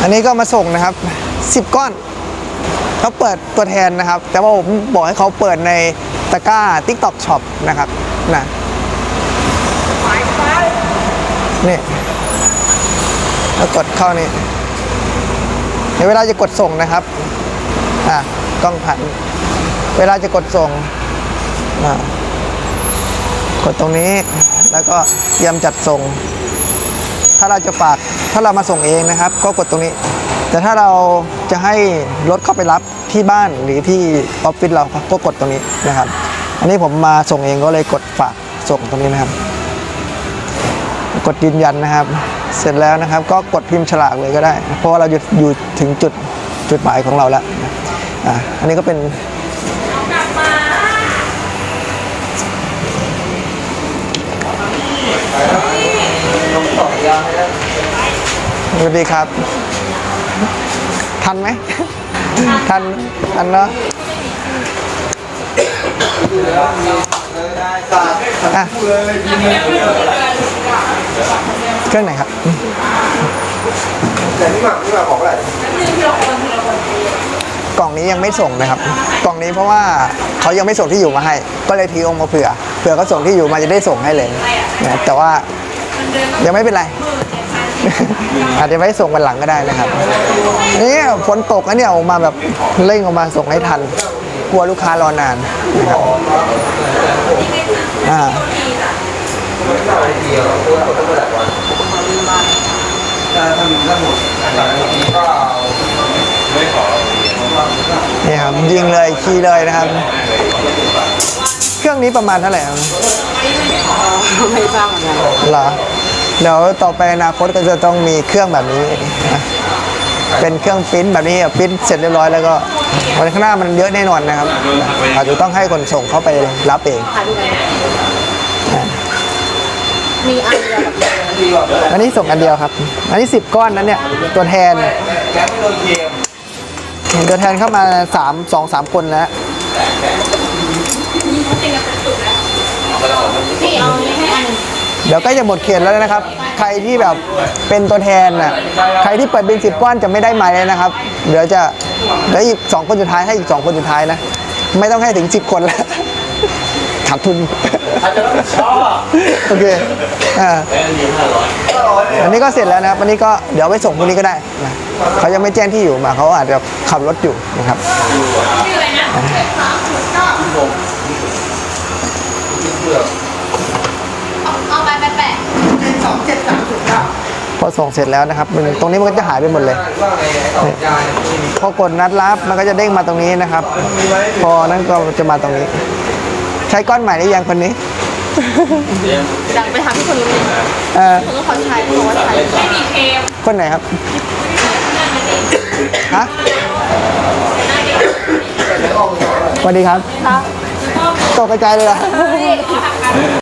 อันนี้ก็มาส่งนะครับ 10 ก้อนเขาเปิดตัวแทนนะครับ แต่ว่าผมบอกให้เขาเปิดในตะกร้า TikTok Shop นะครับนะนี่แล้วกดเข้านี่เดี๋ยวเวลาจะกดส่งนะครับอะกล้องผัน เวลาจะกดส่งอะกดตรงนี้แล้วก็เตรียมจัดส่ง ถ้าเราจะฝากถ้าเรามาส่งเองนะครับ ก็กดตรงนี้ แต่ถ้าเราจะให้รถเข้าไปรับที่บ้านหรือที่ออฟฟิศเราก็กดตรงนี้นะครับ อันนี้ผมมาส่งเองก็เลยกดฝากส่งตรงนี้นะครับ กดยืนยันนะครับ เสร็จแล้วนะครับ ก็กดพิมพ์ฉลากเลยก็ได้ เพราะว่าเราอยู่ถึงจุดจุดหมายของเราแล้วออันนี้ก็เป็น สวัสดีครับ ทันไหม ทันทันเนาะอะเครื่องไหนครับแต่นี่หมักนี่หมักของอะไรกล่องนี้ยังไม่ส่งนะครับ กล่องนี้เพราะว่าเขายังไม่ส่งที่อยู่มาให้ ก็เลยทิ้งมาเผื่อ เผื่อเขาส่งที่อยู่มาจะได้ส่งให้เลยนะแต่ว่า ยังไม่เป็นไร อาจจะไว้ส่งวันหลังก็ได้นะครับนี่ฝนตกนะเนี่ยออกมาแบบเร่งออกมาส่งให้ทัน กลัวลูกค้ารอนานนะครับอ่าถ้าทำทั้งหมดก็นี่ครับยิงเลยขี่เลยนะครับ เครื่องนี้ประมาณเท่าไหร่ครับไม่ทราบเหมือนกันเหรอ เดี๋ยวต่อไปอนาคตก็จะต้องมีเครื่องแบบนี้นะเป็นเครื่องปริ้นแบบนี้อะปริ้นเสร็จเรียบร้อยแล้วก็วันข้างหน้ามันเยอะแน่นอนนะครับ อาจจะต้องให้คนส่งเข้าไปรับเองขายที่ไหนมีอันเดียวแบบนี้อันนี้ส่งอันเดียวครับ อันนี้ 10 ก้อนนั้นเนี่ยตัวแทนแกไม่โดนเกมเห็นตัวแทนเข้ามา3 2 3คนแล้ว พี่เอานี้ให้อันหนึ่ง เดี๋ยวใกล้จะหมดเขตแล้วนะครับ ใครที่แบบเป็นตัวแทนน่ะ ใครที่เปิดเป็นสิบก้อนจะไม่ได้ไม้เลยนะครับ เดี๋ยวจะเดี๋ยวอีกสองคนสุดท้ายให้อีกสองคนสุดท้ายนะ ไม่ต้องให้ถึงสิบคนแล้วขาดทุนโอเคอ่าอันนี้ก็เสร็จแล้วนะครับ อันนี้ก็เดี๋ยวไปส่งพรุ่งนี้ก็ได้นะเขายังไม่แจ้งที่อยู่มาเขาอาจจะขับรถอยู่นะครับเอาไปไปแปะ พอ ส่งเสร็จแล้วนะครับมันตรงนี้มันก็จะหายไปหมดเลยว่าไงไอ้ต่อยายพอกดนัดรับมันก็จะเด้งมาตรงนี้นะครับ พอนั้นก็จะมาตรงนี้ ใช้ก้อนใหม่หรือยังคนนี้ดังไปทำที่คนรู้นเอ่อคนก็ขอใช้เพราะว่าใช้ไม่มีเค็มคนไหนครับฮะสวัสดีครับครับตกกระจายเลยเหรอ